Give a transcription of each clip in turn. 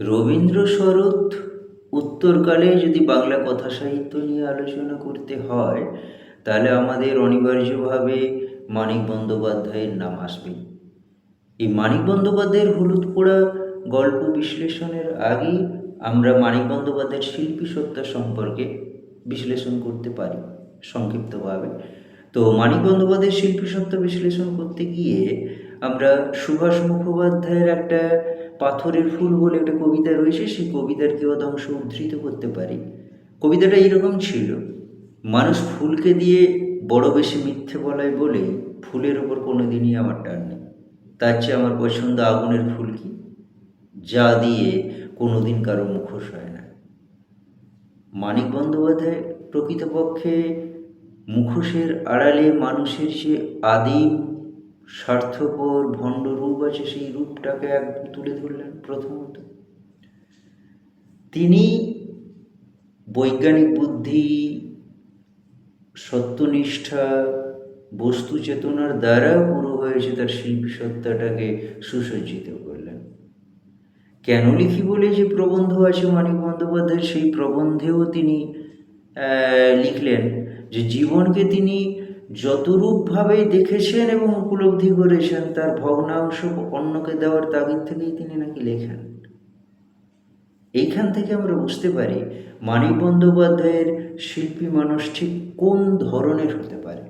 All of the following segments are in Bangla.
রবীন্দ্র শরৎ উত্তরকালে যদি বাংলা কথা সাহিত্য নিয়ে আলোচনা করতে হয়, তাহলে আমাদের অনিবার্যভাবে মানিক বন্দ্যোপাধ্যায়ের নাম আসবে। এই মানিক বন্দ্যোপাধ্যায়ের হলুদ পোড়া গল্প বিশ্লেষণের আগেই আমরা মানিক বন্দ্যোপাধ্যায়ের শিল্পী সত্তা সম্পর্কে বিশ্লেষণ করতে পারি সংক্ষিপ্তভাবে। তো মানিক বন্দ্যোপাধ্যায়ের শিল্পী সত্তা বিশ্লেষণ করতে গিয়ে আমরা সুভাষ মুখোপাধ্যায়ের একটা পাথরের ফুল বলে একটা কবিতা রয়েছে, সেই কবিতার কেউ অংশ উদ্ধৃত করতে পারি। কবিতাটা এরকম ছিল, মানুষ ফুলকে দিয়ে বড় বেশি মিথ্যে বলায় বলে ফুলের ওপর কোনো দিনই আমার টান নেই। তার চেয়ে আমার পছন্দ আগুনের ফুলকি যা দিয়ে কোনোদিন কারও মুখোশ হয় না। মানিক বন্দ্যোপাধ্যায় প্রকৃতপক্ষে মুখোশের আড়ালে মানুষের যে আদিম স্বার্থপর ভণ্ড রূপ আছে সেই রূপটাকে এক তুলে ধরলেন প্রথমত। তিনি বৈজ্ঞানিক বুদ্ধি, সত্যনিষ্ঠা, বস্তু চেতনার দ্বারা পুরো হয়েছে তার শিল্পী সত্তাটাকে সুসজ্জিত করলেন। কেন লিখি বলে যে প্রবন্ধ আছে মানিক বন্দ্যোপাধ্যায়ের? সেই প্রবন্ধেও তিনি লিখলেন যে জীবনকে তিনি যতরূপভাবে দেখেছেন এবং উপলব্ধি করেছেন, তার ভগ্নাংশ অন্যকে দেওয়ার তাগিদ থেকেই তিনি নাকি লেখেন। এইখান থেকে আমরা বুঝতে পারি, মানিক বন্দ্যোপাধ্যায়ের শিল্পী মানুষ ঠিক কোন ধরনের হতে পারে।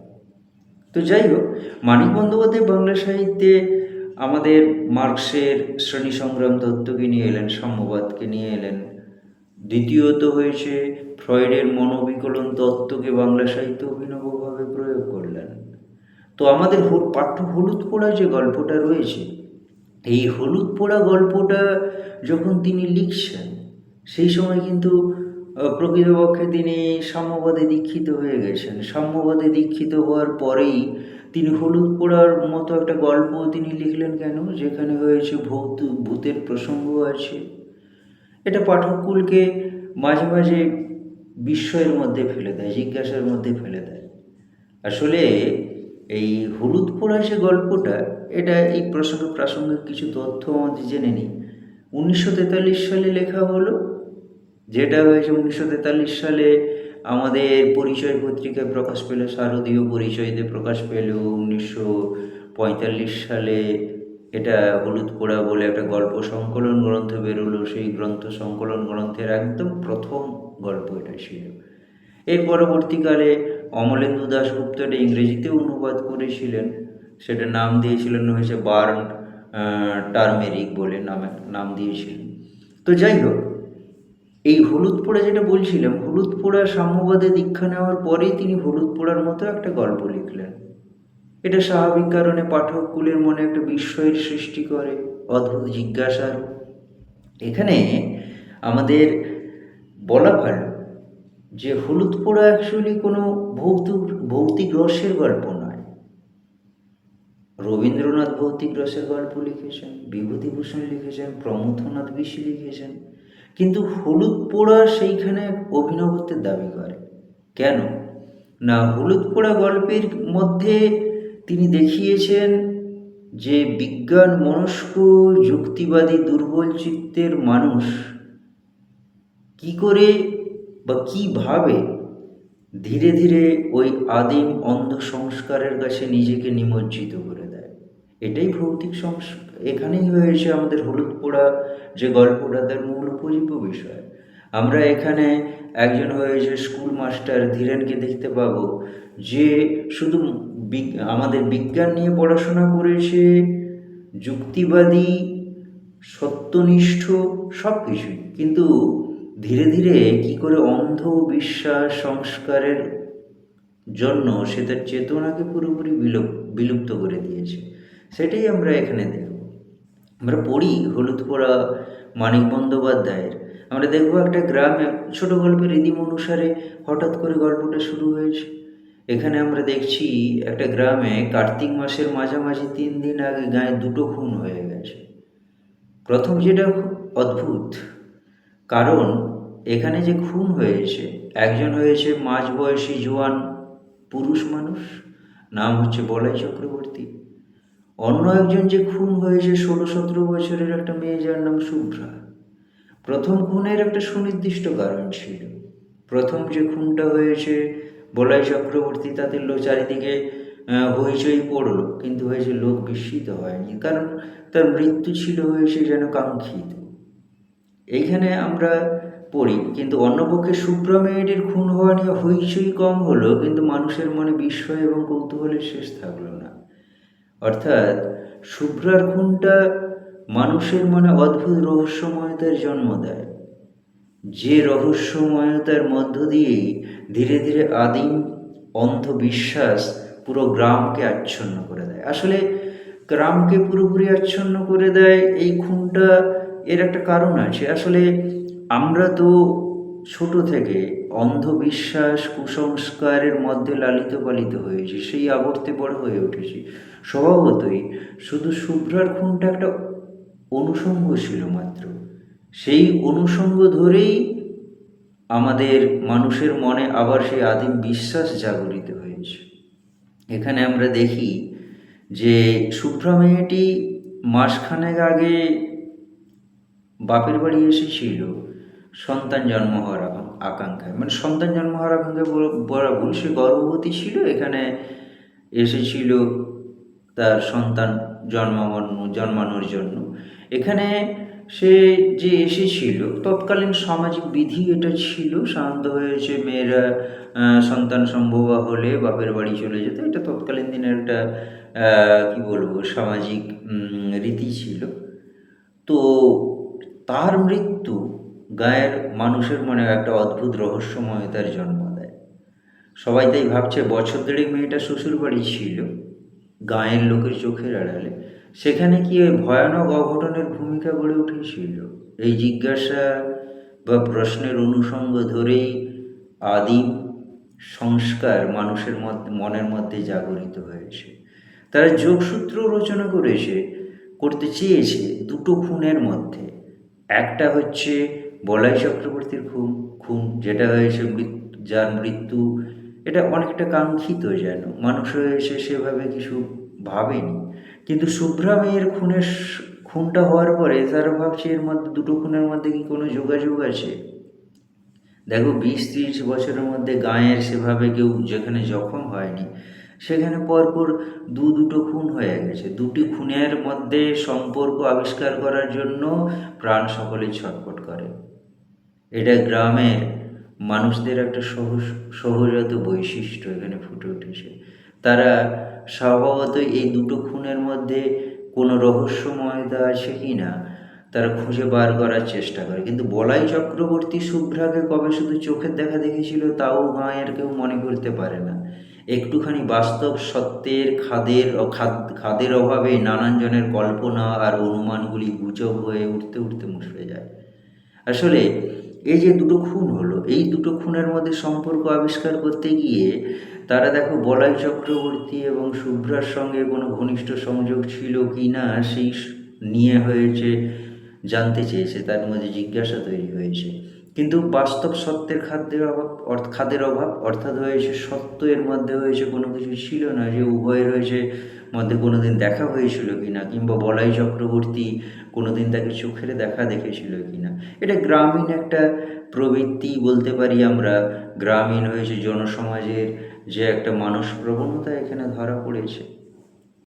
তো যাই হোক, মানিক বন্দ্যোপাধ্যায় বাংলা সাহিত্যে আমাদের মার্কসের শ্রেণি সংগ্রাম তত্ত্বকে নিয়ে এলেন সাম্যবাদকে নিয়ে এলেন। দ্বিতীয়ত হয়েছে ফ্রয়েডের মনোবিকলন তত্ত্বকে বাংলা সাহিত্য করলেন তো আমাদের পাঠ্য হলুদ পোড়া যে গল্পটা রয়েছে, এই হলুদ পোড়া গল্পটা যখন তিনি লিখছেন, সেই সময় কিন্তু প্রকৃতপক্ষে তিনি সাম্যবাদে দীক্ষিত হয়ে গেছেন। সাম্যবাদে দীক্ষিত হওয়ার পরেই তিনি হলুদ পোড়ার মতো একটা গল্প তিনি লিখলেন কেন? যেখানে হয়েছে ভূত, ভূতের প্রসঙ্গ আছে। এটা পাঠককুলকে মাঝে মাঝে বিস্ময়ের মধ্যে ফেলে দেয়, জিজ্ঞাসার মধ্যে ফেলে দেয়। আসলে এই হলুদ পোড়া যে গল্পটা, এটা এই প্রসঙ্গে প্রাসঙ্গিক কিছু তথ্য আমাদের জেনে নিই। উনিশশো তেতাল্লিশ সালে লেখা হলো, যেটা হয়েছে উনিশশো তেতাল্লিশ সালে আমাদের পরিচয় পত্রিকায় প্রকাশ পেল, শারদীয় পরিচয়তে প্রকাশ পেল। উনিশশো পঁয়তাল্লিশ সালে এটা হলুদ পোড়া বলে একটা গল্প সংকলন গ্রন্থ বেরোলো। সেই গ্রন্থ সংকলন গ্রন্থের একদম প্রথম গল্প এটা ছিল। এর পরবর্তীকালে অমলেন্দু দাশগুপ্ত এটা ইংরেজিতে অনুবাদ করেছিলেন। সেটা নাম দিয়েছিলেন হয়েছে বার্ন টার্মেরিক বলে নামে, নাম দিয়েছিলেন। তো যাই হোক, এই হলুদ পোড়া যেটা বলছিলাম, হলুদ পোড়া সাম্যবাদে দীক্ষা নেওয়ার পরেই তিনি হলুদ পোড়ার মতো একটা গল্প লিখলেন। এটা স্বাভাবিক কারণে পাঠককুলের মনে একটা বিস্ময়ের সৃষ্টি করে, অদ্ভুত জিজ্ঞাসার। এখানে আমাদের বলা ভালো যে হলুদ পোড়া অ্যাকচুয়ালি কোনো ভৌতিক ভৌতিক রসের গল্প নয়। রবীন্দ্রনাথ ভৌতিক রসের গল্প লিখেছেন, বিভূতিভূষণ লিখেছেন প্রমথনাথ বিশি লিখেছেন। কিন্তু হলুদ পোড়া সেইখানে অভিনবত্বের দাবি করে। কেন? না, হলুদ পোড়া গল্পের মধ্যে তিনি দেখিয়েছেন যে বিজ্ঞান মনস্ক, যুক্তিবাদী, দুর্বল চিত্তের মানুষ কি করে বা কীভাবে ধীরে ধীরে ওই আদিম অন্ধ সংস্কারের কাছে নিজেকে নিমজ্জিত করে দেয়? এটাই ভৌতিক সংস্কার এখানেই হয়েছে আমাদের হলুদ পোড়া যে গল্পটা, তার মূল উপজীব্য বিষয়। আমরা এখানে একজন হয়েছে স্কুল মাস্টার ধীরেনকে দেখতে পাবো, যে শুধু আমাদের বিজ্ঞান নিয়ে পড়াশোনা করেছে, যুক্তিবাদী, সত্যনিষ্ঠ সব কিছুই কিন্তু ধীরে ধীরে কি করে অন্ধ বিশ্বাস সংস্কারের জন্য সে তার চেতনাকে পুরোপুরি বিলুপ, বিলুপ্ত করে দিয়েছে, সেটাই আমরা এখানে দেখব। আমরা পড়ি হলুদ পোড়া মানিক বন্দ্যোপাধ্যায়ের। আমরা দেখব একটা গ্রামে ছোট গল্পের রীতিম অনুসারে হঠাৎ করে গল্পটা শুরু হয়েছে। এখানে আমরা দেখছি একটা গ্রামে কার্তিক মাসের মাঝামাঝি তিন দিন আগে গায়ে দুটো খুন হয়ে গেছে। প্রথম যেটা অদ্ভুত কারণ এখানে যে খুন হয়েছে, একজন হয়েছে মাঝবয়সী জোয়ান পুরুষ মানুষ, নাম হচ্ছে বলাই চক্রবর্তী। অন্য একজন যে খুন হয়েছে ষোলো সতেরো বছরের একটা মেয়ে যার নাম শুভ্রা। প্রথম খুনের একটা সুনির্দিষ্ট কারণ ছিল। প্রথম যে খুনটা হয়েছে বলাই চক্রবর্তী তাদের লোক চারিদিকে হইচই পড়ল, কিন্তু হয়েছে লোক বিস্মিত হয়নি, কারণ তার মৃত্যু ছিল হয়েছে যেন কাঙ্ক্ষিত। এইখানে আমরা পড়ি, কিন্তু অন্যপক্ষে সুব্রমেয়ের খুন হওয়া নিয়ে হইচই কম হলো, কিন্তু মানুষের মনে বিস্ময় এবং কৌতূহলের শেষ থাকল না। অর্থাৎ শুভ্রার খুনটা মানুষের মনে অদ্ভুত রহস্যময়তার জন্ম দেয়। যে রহস্যময়তার মধ্য দিয়েই ধীরে ধীরে আদিম অন্ধবিশ্বাস পুরো গ্রামকে আচ্ছন্ন করে দেয়। আসলে গ্রামকে পুরোপুরি আচ্ছন্ন করে দেয় এই খুনটা এর একটা কারণ আছে। আসলে আমরা তো ছোট থেকে অন্ধবিশ্বাস, কুসংস্কারের মধ্যে লালিত পালিত হয়েছি, সেই আবর্তে বড় হয়ে উঠেছি। স্বভাবতই শুধু শুভ্রার খুনটা একটা অনুষঙ্গ ছিল মাত্র। সেই অনুষঙ্গ ধরেই আমাদের মানুষের মনে আবার সেই আদিম বিশ্বাস জাগরিত হয়েছে। এখানে আমরা দেখি যে শুভ্রা মেয়েটি মাসখানেক আগে বাপের বাড়ি এসেছিল সন্তান জন্ম হওয়ার আকাং- আকাঙ্ক্ষায় মানে সন্তান জন্ম হওয়ার আকাঙ্ক্ষায় বলা- ভুল, সে গর্ভবতী ছিল, এখানে এসেছিল তার সন্তান জন্মানো জন্মানোর জন্য। এখানে সে যে এসেছিল, তৎকালীন সামাজিক বিধি এটা ছিল, শান্ত হয়েছে, মেয়েরা সন্তান সম্ভব হলে বাপের বাড়ি চলে যেত। এটা তৎকালীন দিনের একটা কি বলব, সামাজিক রীতি ছিল। তো তার মৃত্যু গায়ের মানুষের মনে একটা অদ্ভুত রহস্যময়তার জন্ম দেয়। সবাই তাই ভাবছে, বছর দেড়েক মেয়েটা শ্বশুর বাড়ি ছিল, গায়ের লোকের চোখের আড়ালে। সেখানে কি ওই ভয়ানক অঘটনের ভূমিকা গড়ে উঠেছিল? এই জিজ্ঞাসা বা প্রশ্নের অনুষঙ্গ ধরেই আদিম সংস্কার মানুষের মনের মধ্যে জাগরিত হয়েছে। তারা যোগসূত্র রচনা করেছে, করতে চেয়েছে দুটো খুনের মধ্যে। একটা হচ্ছে বলাই চক্রবর্তীর খুন খুন যেটা হয়েছে যার মৃত্যু, এটা অনেকটা কাঙ্ক্ষিত যেন, মানুষ হয়েছে সেভাবে কিছু ভাবেনি। কিন্তু শুভ্রা মেয়ের খুনের খুনটা হওয়ার পরে তারা ভাবছে এর মধ্যে, দুটো খুনের মধ্যে কি কোনো যোগাযোগ আছে? দেখো, বিশ ত্রিশ বছরের মধ্যে গায়ের সেভাবে কেউ যেখানে জখম হয়নি সেখানে পরপর দু দুটো খুন হয়ে গেছে। দুটি খুনের মধ্যে সম্পর্ক আবিষ্কার করার জন্য প্রাণ সকলে ছটফট করে। এটা গ্রামের মানুষদের একটা সহজ, সহজাত বৈশিষ্ট্য এখানে ফুটে উঠেছে। তারা স্বভাবতই এই দুটো খুনের মধ্যে কোনো রহস্যময়তা আছে কি না, তারা খুঁজে বার করার চেষ্টা করে। কিন্তু বলাই চক্রবর্তী শুভ্রাকে কবে শুধু চোখের দেখা দেখেছিল, তাও গাঁয়ের কেউ মনে করতে পারে না। একটুখানি বাস্তব সত্যের খাদের খাদ- খাদের অভাবে নানান জনের কল্পনা আর অনুমানগুলি গুজব হয়ে উঠতে উঠতে মুশড়ে যায়। আসলে এই যে দুটো খুন হলো, এই দুটো খুনের মধ্যে সম্পর্ক আবিষ্কার করতে গিয়ে তারা দেখো বলাই চক্রবর্তী এবং শুভ্রার সঙ্গে কোনো ঘনিষ্ঠ সংযোগ ছিল কি না, সেই নিয়ে হয়েছে, জানতে চেয়েছে, তার মধ্যে জিজ্ঞাসা তৈরি হয়েছে। কিন্তু বাস্তব সত্যের খাদ্যের অভাব, অর্থ খাদের অভাব, অর্থাৎ হয়েছে সত্য, এর মধ্যে হয়েছে কোনো কিছু ছিল না যে উভয়ের হয়েছে, মধ্যে কোনো দিন দেখা হয়েছিল কি না কিংবা বলাই চক্রবর্তী কোনো দিন তাকে চোখের দেখা দেখেছিল কি না এটা গ্রামীণ একটা প্রবৃত্তি বলতে পারি আমরা। গ্রামীণ হয়েছে জনসমাজের যে একটা মানস প্রবণতা এখানে ধরা পড়েছে।